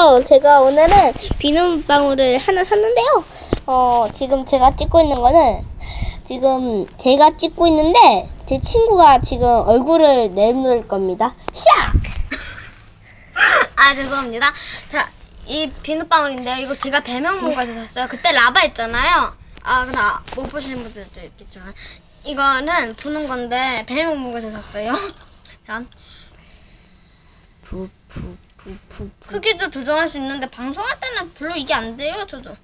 어, 제가 오늘은 비눗방울을 하나 샀는데요. 어, 지금 제가 찍고 있는 거는 지금 제가 찍고 있는데 제 친구가 지금 얼굴을 내놓을 겁니다. 샥! 아 죄송합니다. 자, 이 비눗방울인데요. 이거 제가 배명문고에서 샀어요. 그때 라바 있잖아요. 아, 근데 아, 못 보시는 분들도 있겠지만 이거는 부는 건데 배명문고에서 샀어요. 자, 푸푸푸푸푸. 크기도 조정할 수 있는데 방송할 때는 별로 이게 안 돼요, 저도.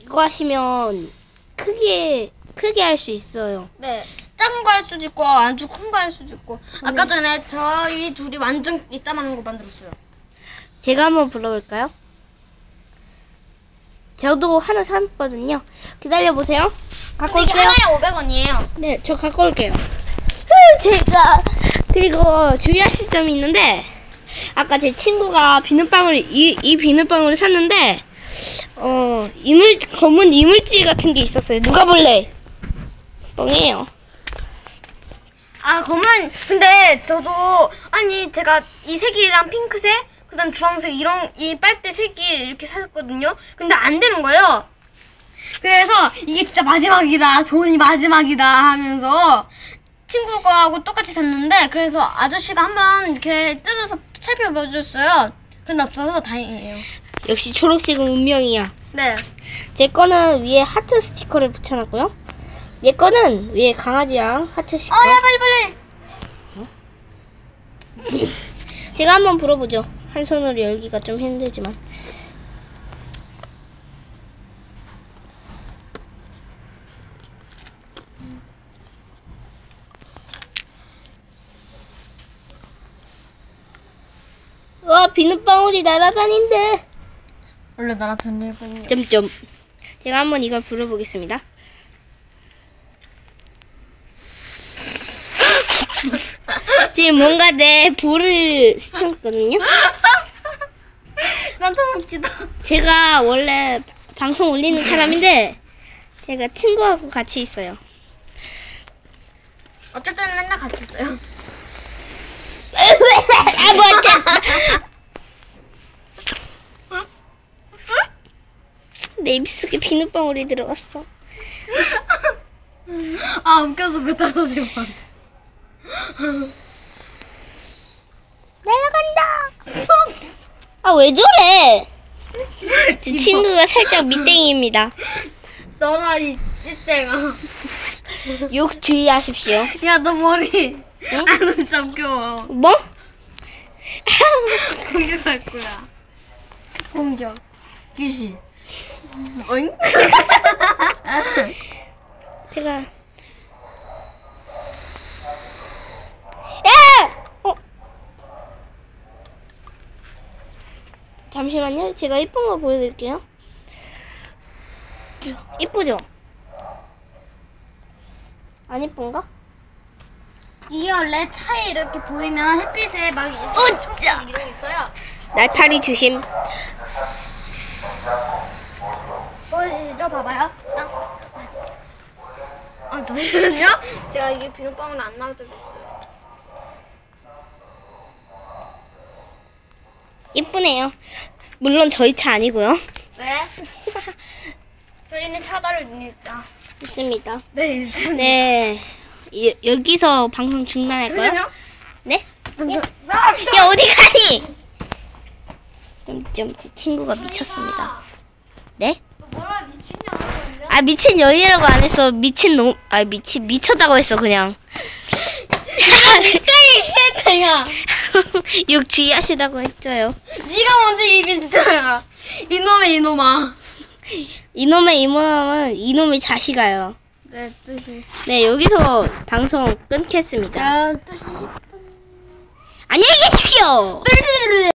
이거 하시면 크게 크게 할 수 있어요. 네, 작은 거 할 수도 있고 아주 큰 거 할 수도 있고. 아까 전에 저희 둘이 완전 이따만한 거 만들었어요. 제가 한번 불러볼까요? 저도 하나 샀거든요. 기다려 보세요. 갖고 근데 이게 올게요. 하나에 500원이에요. 네, 저 갖고 올게요. 제가 그리고 주의하실 점이 있는데 아까 제 친구가 비눗방울 이, 이 비눗방울을 샀는데 어 이물 검은 이물질 같은 게 있었어요. 누가 볼래? 뻥이에요. 아 검은 근데 저도 아니 제가 이 색이랑 핑크색 그다음 주황색 이런 이 빨대 색이 이렇게 샀거든요 근데 안 되는 거예요 그래서 이게 진짜 마지막이다 돈이 마지막이다 하면서 친구 거하고 똑같이 샀는데 그래서 아저씨가 한번 이렇게 뜯어서 살펴봐 줬어요 근데 없어서 다행이에요 역시 초록색은 운명이야. 네 제 거는 위에 하트 스티커를 붙여놨고요. 얘 거는 위에 강아지랑 하트 스티커. 어야 빨리 빨리 제가 한번 불어보죠. 한 손으로 열기가 좀 힘들지만. 와 비눗방울이 날아다닌대. 원래 날아다니는 일본이 점점. 제가 한번 이걸 불어보겠습니다. 지금 뭔가 내 볼을 스쳤거든요. 난 너무 웃기다 제가 원래 방송 올리는 사람인데 제가 친구하고 같이 있어요. 어쨌든 맨날 같이 있어요 아, 뭐, 내 입속에 비눗방울이 들어갔어. 아 웃겨서 그 떨어질 것 같아 날아간다. 아, 왜 저래? 제 친구가 살짝 밑땡이입니다. 너나 이 찌땡아 욕 주의하십시오. 야 너 머리 응? 아너 진짜 웃겨 뭐? 공격할 거야 공격 귀신 어잉? 제가 야! 어. 잠시만요. 제가 이쁜 거 보여드릴게요. 이쁘죠? 안 이쁜가? 이게 원래 차에 이렇게 보이면 햇빛에 막 으쌰! 이런 게 있어요 날파리 주심. 보여주시죠 봐봐요 아, 아 잠시만요 제가 이게 비눗방울 안 나올 때도 있어요 이쁘네요. 물론 저희 차 아니고요. 왜? 저희는 차다를 있다 있습니다. 네 있습니다 네. 이- 여기서 방송 중단할까요? 잠시만요 네? 잠시만 야 어디 가니? 점점 제 친구가 미쳤습니다. 네? 아 미친 여이라고 안 했어. 미친 놈. 아 미친 미쳤다고 했어 그냥. 끝까지 싫다야 욕 주의하시라고 했죠요. 네가 먼저 입이 진짜야 이놈의 이놈아 이놈의 이모함은 이놈의 자식아요. 네 뜻이 네 여기서 방송 끊겠습니다. 야 뜻이 안녕히 계십시오.